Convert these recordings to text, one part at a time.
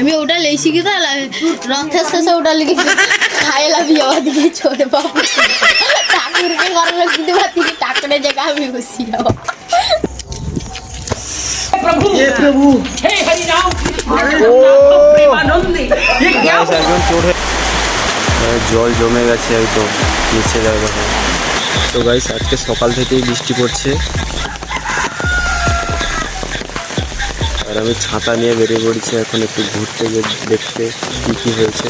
আমি ওটা লেছি কি তো রথের শেষে ওটা লিখে খাইলাম যাওয়া দিকে ছোট বাবু ঠাকুরকে ঘরে দিতে পারছি কি ঠাকুরের জায়গা আমি বসি যাবো हे प्रभु हे हरि राम कृष्ण प्रेमानंदी ये क्या গাইস একজন চোর হয়ে আহ, জল জমে গেছে হয়তো নিচে দেখো তো গাইস আজকে সকাল থেকেই বৃষ্টি পড়ছে আর আমি ছাতা নিয়ে বেরিয়ে পড়েছি এখন একটু ঘুরতে দেখতে কী কী হয়েছে।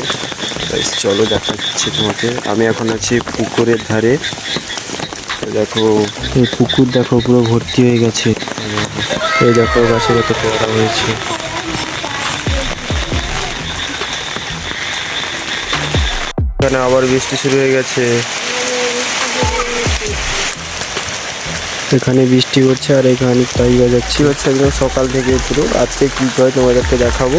চলো দেখাচ্ছি তোমাকে। আমি এখন আছি পুকুরের ধারে। দেখো, এই পুকুর দেখো, পুরো ভর্তি হয়ে গেছে। এই দেখো গাছে কত পড়া হয়েছে। আবার বৃষ্টি শুরু হয়ে গেছে। এখানে বৃষ্টি হচ্ছে আর এখানে তাই বাজাচ্ছি। হচ্ছে একদম সকাল থেকে পুরো। আজকে কি হয় তোমাদেরকে দেখাবো?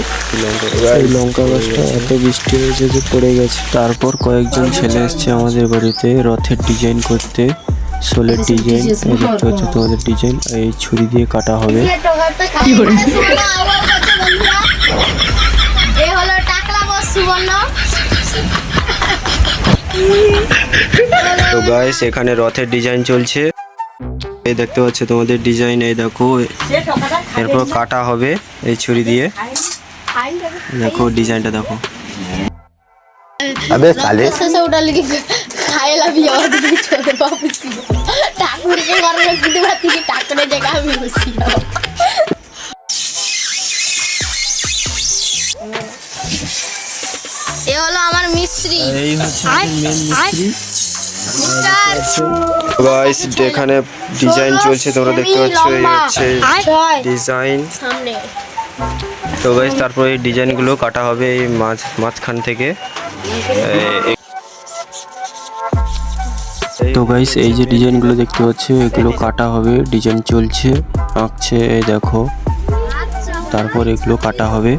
এই লঙ্কা গাছটা এত বৃষ্টি হয়েছে যে পড়ে গেছে। তারপর কয়েকজন ছেলে এসছে আমাদের বাড়িতে রথের ডিজাইন করতে। সোলের ডিজাইন দেখতে হচ্ছে তোমাদের ডিজাইন এই ছুরি দিয়ে কাটা হবে। করে তো গাইস এখানে রথের ডিজাইন চলছে। এই দেখতে পাচ্ছ তোমাদের ডিজাইন এই দেখো এরপর কাটা হবে এই ছুরি দিয়ে। দেখো ডিজাইনটা দেখো। আবে খায় ঠাকুরকে ঘরে দিতে আমি এ হলো আমার মিস্ত্রি। এই হচ্ছে মিস্ত্রি। গাইস এখানে ডিজাইন চলছে তোমরা দেখতে পাচ্ছ এই হচ্ছে ডিজাইন সামনে। তো গাইস তারপর এই ডিজাইনগুলো কাটা হবে এই মাছ মাঝখান থেকে। তো গাইস এই যে ডিজাইনগুলো দেখতে পাচ্ছ এগুলো কাটা হবে ডিজাইন চলছে আঁকছে এই দেখো। তারপর এগুলো কাটা হবে।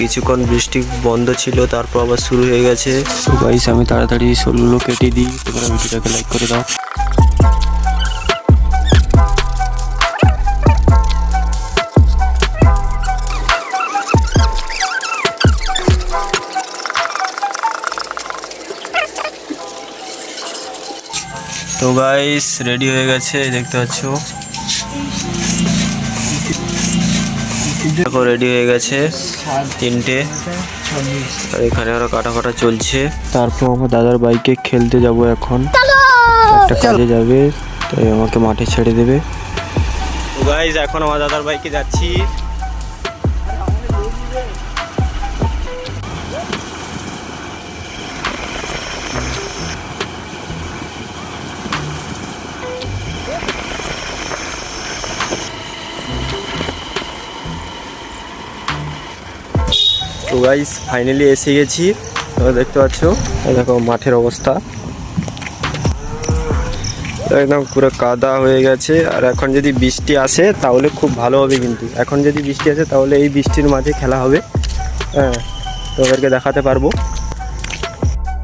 কিছুক্ষণ বৃষ্টি বন্ধ ছিল তারপর আবার শুরু হয়ে গেছে। তো গাইস আমি তাড়াতাড়ি সোলগুলো কেটে দিই। তোমরা ভিডিওটাকে লাইক করে দাও। তো গাইস রেডি হয়ে গেছে দেখতে পাচ্ছ? দেখো রেডি হয়ে গেছে তিনটে। আর এখানে আরও কাটা কাটা চলছে। তারপর আমার দাদার বাইকে খেলতে যাব এখন। একটা কাজে যাবে তাই আমাকে মাঠে ছেড়ে দেবে। গাইজ গাইস এখন আমার দাদার বাইকে যাচ্ছি। তো গাইস ফাইনালি এসে গেছি। তোমরা দেখতে পাচ্ছ? দেখো মাঠের অবস্থা। একদম পুরো কাদা হয়ে গেছে। আর এখন যদি বৃষ্টি আসে, তাহলে খুব ভালো হবে কিন্তু। এখন যদি বৃষ্টি আসে, তাহলে এই বৃষ্টির মাঝে খেলা হবে। হ্যাঁ তোদেরকে দেখাতে পারব।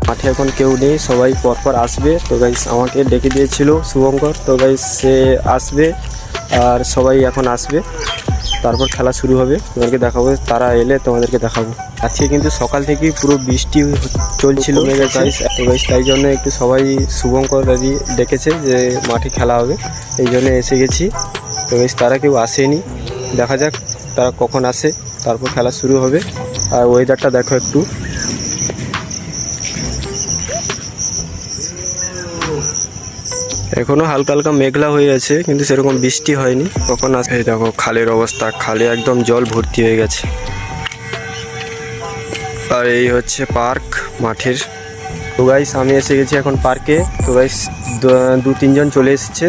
মাঠে এখন কেউ নেই, সবাই পরপর আসবে। তো গাইস আমাকে ডেকে দিয়েছিল শুভঙ্কর। তো গাইস সে আসবে আর সবাই এখন আসবে। তারপর খেলা শুরু হবে। তোমাদেরকে দেখাবো তারা এলে তোমাদেরকে দেখাবো। আজকে কিন্তু সকাল থেকেই পুরো বৃষ্টি চলছিল তাই জন্য একটু সবাই শুভঙ্কর দাদি ডেকেছে যে মাঠে খেলা হবে। এই জন্য এসে গেছি। তো বেশ তারা কেউ আসেনি। দেখা যাক তারা কখন আসে। তারপর খেলা শুরু হবে। আর ওয়েদারটা দেখো একটু। এখনো হালকা হালকা মেঘলা হয়ে আছে কিন্তু সেরকম বৃষ্টি হয়নি কখন আসে এই দেখো খালের অবস্থা খালে একদম জল ভর্তি হয়ে গেছে আর এই হচ্ছে পার্ক মাঠের তো গাইস আমি এসে গেছি এখন পার্কে তো গাইস দু তিনজন চলে এসেছে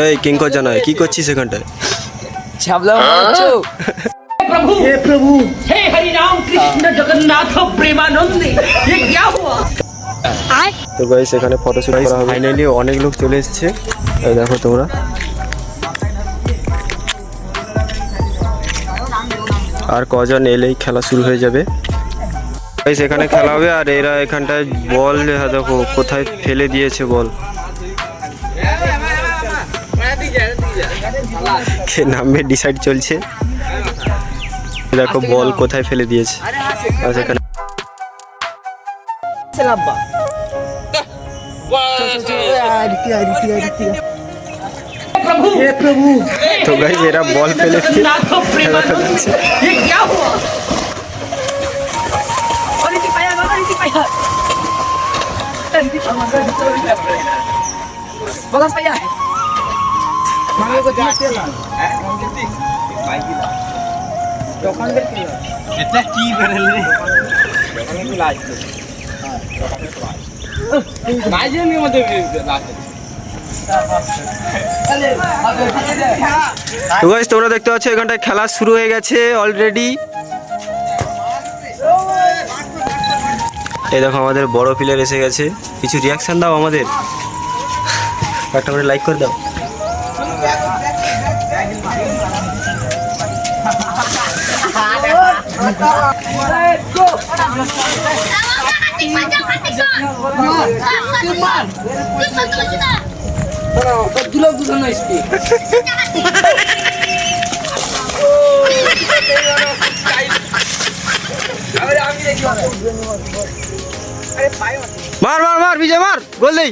এই কিঙ্কর জানায় কি করছিস এখানটায় प्रभु हे प्रभु हे हरि राम कृष्ण जगन्नाथ प्रेमानंदी ये क्या हुआ তো গাইস এখানে ফটোশুট করা হবে। ফাইনালি অনেক লোক চলে এসেছে। এই দেখো তোমরা। আর কজন এলেই খেলা শুরু হয়ে যাবে। গাইস এখানে খেলা হবে আর এরা এখানটায় বল দেখো কোথায় ফেলে দিয়েছে বল। কে নামবে ডিসাইড চলছে। দেখো বল কোথায় ফেলে দিয়েছে। আচ্ছা এখানে प्रभु प्रभु तो गई मेरा बॉल पहले ये क्या हुआ? और इसी पाया मगर इसी पाया बड़ा पाया है मांगे को दिया तेल है। कितनी की दुकान पे মাঝে মধ্যে তো তোমরা দেখতে পাচ্ছ এখানটায় খেলা শুরু হয়ে গেছে অলরেডি এই দেখো আমাদের বড় প্লেয়ার এসে গেছে। কিছু রিয়াকশন দাও আমাদের। একটা করে লাইক করে দাও। মার মার মার বিজয় মার গোল দেই।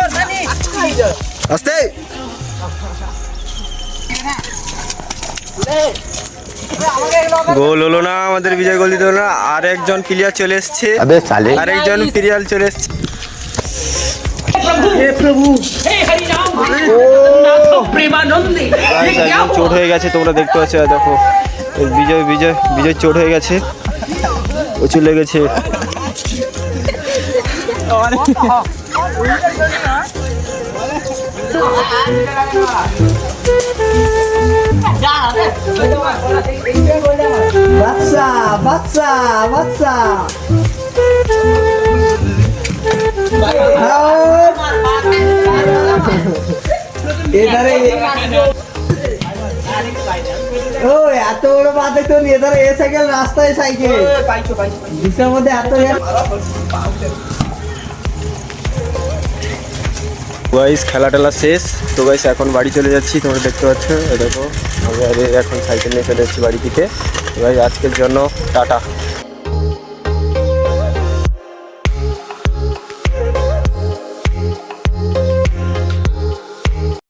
আস্তে গোল হলো না আমাদের বিজয় গোল দিতে হলো না আরেকজন প্লেয়ার চলে এসছে আর একজন প্লেয়ার চলে এসছে চোট হয়ে গেছে তোমরা দেখতে পাচ্ছ দেখো বিজয় বিজয় বিজয় চোট হয়ে গেছে প্রচুর লেগেছে বাচ্চা বাচ্চা বাচ্চা। এধারে ও এত বড় পা দেখতো এধারে এ সাইকেল রাস্তায় সাইকেল। বিশ্বের মধ্যে এত গাইস খেলা টেলা শেষ। তো গাইস এখন বাড়ি চলে যাচ্ছি, তোমরা দেখতে পাচ্ছ দেখো আমরা এখন সাইকেল নিয়ে চলে যাচ্ছি বাড়ি থেকে। গাইস আজকের জন্য টাটা।